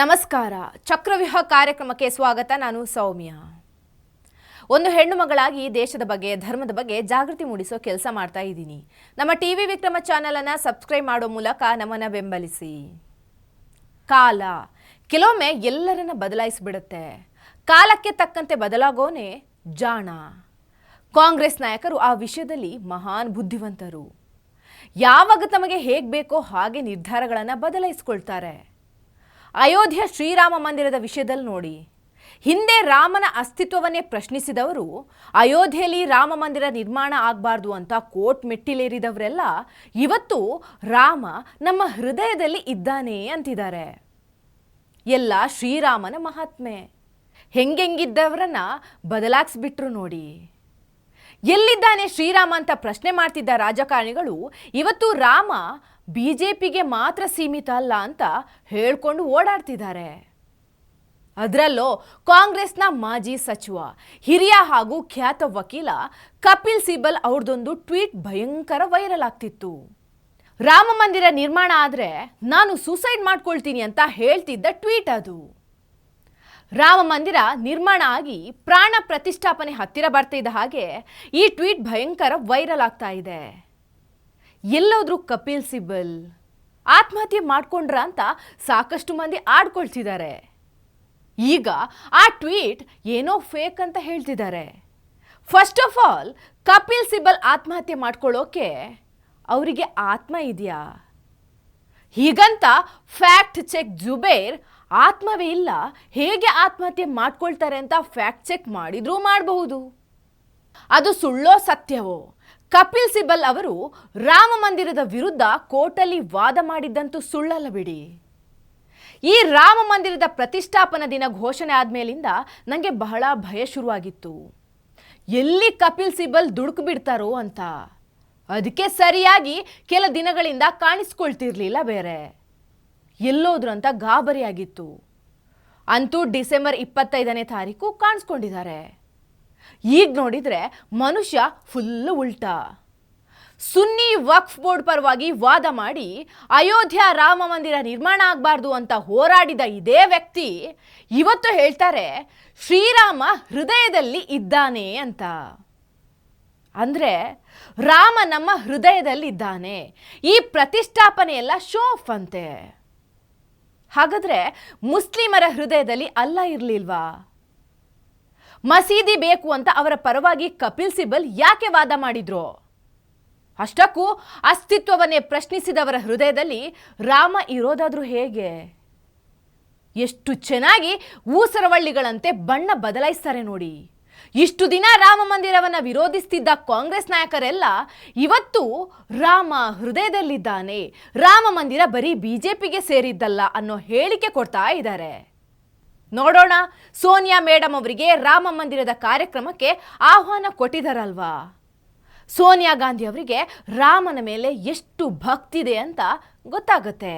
ನಮಸ್ಕಾರ. ಚಕ್ರವ್ಯೂಹ ಕಾರ್ಯಕ್ರಮಕ್ಕೆ ಸ್ವಾಗತ. ನಾನು ಸೌಮ್ಯ. ಒಂದು ಹೆಣ್ಣು ಮಗಳಾಗಿ ದೇಶದ ಬಗ್ಗೆ, ಧರ್ಮದ ಬಗ್ಗೆ ಜಾಗೃತಿ ಮೂಡಿಸೋ ಕೆಲಸ ಮಾಡ್ತಾ ಇದ್ದೀನಿ. ನಮ್ಮ ಟಿ ವಿ ವಿಕ್ರಮ ಚಾನೆಲ್ ಅನ್ನ ಸಬ್ಸ್ಕ್ರೈಬ್ ಮಾಡೋ ಮೂಲಕ ನಮ್ಮನ್ನು ಬೆಂಬಲಿಸಿ. ಕಾಲ. ಕೆಲವೊಮ್ಮೆ ಎಲ್ಲರನ್ನ ಬದಲಾಯಿಸಿಬಿಡುತ್ತೆ. ಕಾಲಕ್ಕೆ ತಕ್ಕಂತೆ ಬದಲಾಗೋನೆ ಜಾಣ. ಕಾಂಗ್ರೆಸ್ ನಾಯಕರು ಆ ವಿಷಯದಲ್ಲಿ ಮಹಾನ್ ಬುದ್ಧಿವಂತರು. ಯಾವಾಗ ತಮಗೆ ಹೇಗೆ ಬೇಕೋ ಹಾಗೆ ನಿರ್ಧಾರಗಳನ್ನು ಬದಲಾಯಿಸ್ಕೊಳ್ತಾರೆ. ಅಯೋಧ್ಯೆ ಶ್ರೀರಾಮ ಮಂದಿರದ ವಿಷಯದಲ್ಲಿ ನೋಡಿ. ಹಿಂದೆ ರಾಮನ ಅಸ್ತಿತ್ವವನ್ನೇ ಪ್ರಶ್ನಿಸಿದವರು, ಅಯೋಧ್ಯೆಯಲ್ಲಿ ರಾಮ ಮಂದಿರ ನಿರ್ಮಾಣ ಆಗಬಾರ್ದು ಅಂತ ಕೋರ್ಟ್ ಮೆಟ್ಟಿಲೇರಿದವರೆಲ್ಲ, ಇವತ್ತು ರಾಮ ನಮ್ಮ ಹೃದಯದಲ್ಲಿ ಇದ್ದಾನೆ ಅಂತಿದ್ದಾರೆ. ಎಲ್ಲ ಶ್ರೀರಾಮನ ಮಹಾತ್ಮೆ. ಹೆಂಗೆಂಗಿದ್ದವರನ್ನ ಬದಲಾಗಿಸ್ಬಿಟ್ರು ನೋಡಿ. ಎಲ್ಲಿದ್ದಾನೆ ಶ್ರೀರಾಮ ಅಂತ ಪ್ರಶ್ನೆ ಮಾಡ್ತಿದ್ದ ರಾಜಕಾರಣಿಗಳು, ಇವತ್ತು ರಾಮ ಬಿಜೆಪಿಗೆ ಮಾತ್ರ ಸೀಮಿತ ಅಲ್ಲ ಅಂತ ಹೇಳ್ಕೊಂಡು ಓಡಾಡ್ತಿದ್ದಾರೆ. ಅದರಲ್ಲೂ ಕಾಂಗ್ರೆಸ್ನ ಮಾಜಿ ಸಚಿವ, ಹಿರಿಯ ಹಾಗೂ ಖ್ಯಾತ ವಕೀಲ ಕಪಿಲ್ ಸಿಬಲ್ ಅವ್ರದ್ದೊಂದು ಟ್ವೀಟ್ ಭಯಂಕರ ವೈರಲ್ ಆಗ್ತಿತ್ತು. ರಾಮ ಮಂದಿರ ನಿರ್ಮಾಣ ಆದರೆ ನಾನು ಸೂಸೈಡ್ ಮಾಡ್ಕೊಳ್ತೀನಿ ಅಂತ ಹೇಳ್ತಿದ್ದ ಟ್ವೀಟ್ ಅದು. ರಾಮ ಮಂದಿರ ನಿರ್ಮಾಣ ಆಗಿ ಪ್ರಾಣ ಪ್ರತಿಷ್ಠಾಪನೆ ಹತ್ತಿರ ಬರ್ತಿದ್ದ ಹಾಗೆ ಈ ಟ್ವೀಟ್ ಭಯಂಕರ ವೈರಲ್ ಆಗ್ತಾ ಇದೆ. ಎಲ್ಲೋದ್ರು ಕಪಿಲ್ ಸಿಬಲ್ ಆತ್ಮಹತ್ಯೆ ಮಾಡ್ಕೊಂಡ್ರ ಅಂತ ಸಾಕಷ್ಟು ಮಂದಿ ಆಡ್ಕೊಳ್ತಿದ್ದಾರೆ. ಈಗ ಆ ಟ್ವೀಟ್ ಏನೋ ಫೇಕ್ ಅಂತ ಹೇಳ್ತಿದ್ದಾರೆ. First of all Kapil Sibal ಆತ್ಮಹತ್ಯೆ ಮಾಡ್ಕೊಳ್ಳೋಕೆ ಅವರಿಗೆ ಆತ್ಮ ಇದೆಯಾ? ಹೀಗಂತ ಫ್ಯಾಕ್ಟ್ ಚೆಕ್ ಜುಬೇರ್ ಆತ್ಮವೇ ಇಲ್ಲ, ಹೇಗೆ ಆತ್ಮಹತ್ಯೆ ಮಾಡ್ಕೊಳ್ತಾರೆ ಅಂತ ಫ್ಯಾಕ್ಟ್ ಚೆಕ್ ಮಾಡಿದ್ರೂ ಮಾಡಬಹುದು. ಅದು ಸುಳ್ಳೋ ಸತ್ಯವೋ? ಕಪಿಲ್ ಸಿಬಲ್ ಅವರು ರಾಮ ಮಂದಿರದ ವಿರುದ್ಧ ಕೋರ್ಟಲ್ಲಿ ವಾದ ಮಾಡಿದ್ದಂತೂ ಸುಳ್ಳಲ್ಲ ಬಿಡಿ. ಈ ರಾಮ ಮಂದಿರದ ಪ್ರತಿಷ್ಠಾಪನಾ ದಿನ ಘೋಷಣೆ ಆದ್ಮೇಲಿಂದ ನನಗೆ ಬಹಳ ಭಯ ಶುರುವಾಗಿತ್ತು. ಎಲ್ಲಿ ಕಪಿಲ್ ಸಿಬಲ್ ದುಡುಕು ಬಿಡ್ತಾರೋ ಅಂತ. ಅದಕ್ಕೆ ಸರಿಯಾಗಿ ಕೆಲ ದಿನಗಳಿಂದ ಕಾಣಿಸ್ಕೊಳ್ತಿರ್ಲಿಲ್ಲ ಬೇರೆ. ಎಲ್ಲೋದ್ರು ಅಂತ ಗಾಬರಿಯಾಗಿತ್ತು. ಅಂತೂ ಡಿಸೆಂಬರ್ ಇಪ್ಪತ್ತೈದನೇ ತಾರೀಕು ಕಾಣಿಸ್ಕೊಂಡಿದ್ದಾರೆ. ಈಗ ನೋಡಿದ್ರೆ ಮನುಷ್ಯ ಫುಲ್ ಉಲ್ಟಾ. ಸುನ್ನಿ ವಕ್ಫ್ ಬೋರ್ಡ್ ಪರವಾಗಿ ವಾದ ಮಾಡಿ ಅಯೋಧ್ಯ ರಾಮ ಮಂದಿರ ನಿರ್ಮಾಣ ಆಗಬಾರ್ದು ಅಂತ ಹೋರಾಡಿದ ಇದೇ ವ್ಯಕ್ತಿ ಇವತ್ತು ಹೇಳ್ತಾರೆ, ಶ್ರೀರಾಮ ಹೃದಯದಲ್ಲಿ ಇದ್ದಾನೆ ಅಂತ. ಅಂದ್ರೆ ರಾಮ ನಮ್ಮ ಹೃದಯದಲ್ಲಿದ್ದಾನೆ. ಈ ಪ್ರತಿಷ್ಠಾಪನೆ ಎಲ್ಲ ಶೋ ಆಫ್ ಅಂತೆ. ಹಾಗಾದ್ರೆ ಮುಸ್ಲಿಮರ ಹೃದಯದಲ್ಲಿ ಅಲ್ಲ ಇರಲಿಲ್ವಾ? ಮಸೀದಿ ಬೇಕು ಅಂತ ಅವರ ಪರವಾಗಿ ಕಪಿಲ್ ಸಿಬಲ್ ಯಾಕೆ ವಾದ ಮಾಡಿದ್ರು? ಅಷ್ಟಕ್ಕೂ ಅಸ್ತಿತ್ವವನ್ನೇ ಪ್ರಶ್ನಿಸಿದವರ ಹೃದಯದಲ್ಲಿ ರಾಮ ಇರೋದಾದ್ರೂ ಹೇಗೆ? ಎಷ್ಟು ಚೆನ್ನಾಗಿ ಊಸರವಳ್ಳಿಗಳಂತೆ ಬಣ್ಣ ಬದಲಾಯಿಸ್ತಾರೆ ನೋಡಿ. ಇಷ್ಟು ದಿನ ರಾಮ ಮಂದಿರವನ್ನು ವಿರೋಧಿಸ್ತಿದ್ದ ಕಾಂಗ್ರೆಸ್ ನಾಯಕರೆಲ್ಲ ಇವತ್ತು ರಾಮ ಹೃದಯದಲ್ಲಿದ್ದಾನೆ. ರಾಮ ಮಂದಿರ ಬರೀ ಬಿಜೆಪಿಗೆ ಸೇರಿದ್ದಲ್ಲ ಅನ್ನೋ ಹೇಳಿಕೆ ಕೊಡ್ತಾ ಇದ್ದಾರೆ. ನೋಡೋಣ. ಸೋನಿಯಾ ಮೇಡಮ್ ಅವರಿಗೆ ರಾಮ ಮಂದಿರದ ಕಾರ್ಯಕ್ರಮಕ್ಕೆ ಆಹ್ವಾನ ಕೊಟ್ಟಿದ್ದಾರಲ್ವಾ ಸೋನಿಯಾ ಗಾಂಧಿ ಅವರಿಗೆ ರಾಮನ ಮೇಲೆ ಎಷ್ಟು ಭಕ್ತಿದೆ ಅಂತ ಗೊತ್ತಾಗತ್ತೆ.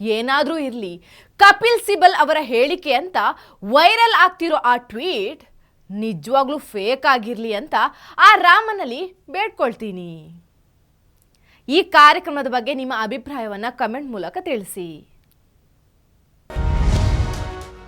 ಏನಾದರೂ ಇರಲಿ. ಕಪಿಲ್ ಸಿಬಲ್ ಅವರ ಹೇಳಿಕೆ ಅಂತ ವೈರಲ್ ಆಗ್ತಿರೋ ಆ ಟ್ವೀಟ್ ನಿಜವಾಗ್ಲೂ ಫೇಕ್ ಆಗಿರಲಿ ಅಂತ ಆ ರಾಮನಲ್ಲಿ ಬೇಡ್ಕೊಳ್ತೀನಿ. ಈ ಕಾರ್ಯಕ್ರಮದ ಬಗ್ಗೆ ನಿಮ್ಮ ಅಭಿಪ್ರಾಯವನ್ನು ಕಮೆಂಟ್ ಮೂಲಕ ತಿಳಿಸಿ.